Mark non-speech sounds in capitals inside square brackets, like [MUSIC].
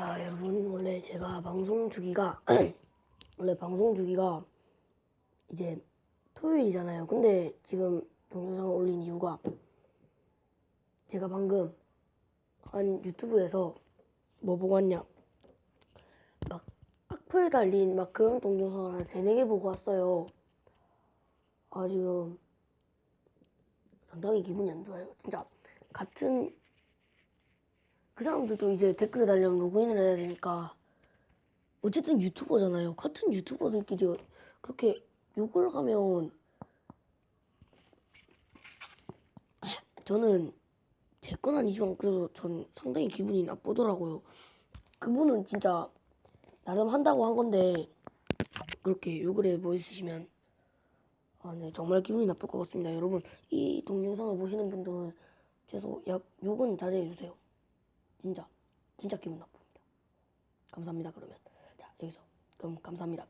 아, 여러분, 원래 제가 방송 주기가, [CLEARS THROAT] 원래 방송 주기가 이제 토요일이잖아요. 근데 지금 동영상을 올린 이유가 제가 방금 한 유튜브에서 뭐 보고 왔냐. 막 악플 달린 막 그런 동영상을 한 세네 개 보고 왔어요. 아, 지금 상당히 기분이 안 좋아요. 진짜 같은 그 사람들도 이제 댓글에 달려면 로그인을 해야 되니까 어쨌든 유튜버잖아요. 같은 유튜버들끼리 그렇게 욕을 하면 저는 제 건 아니지만 그래도 전 상당히 기분이 나쁘더라고요. 그분은 진짜 나름 한다고 한 건데 그렇게 욕을 해 보이시면 아, 네, 정말 기분이 나쁠 것 같습니다. 여러분, 이 동영상을 보시는 분들은 최소 약 욕은 자제해 주세요. 진짜, 진짜 기분 나쁩니다. 감사합니다. 그러면 자 여기서 그럼 감사합니다.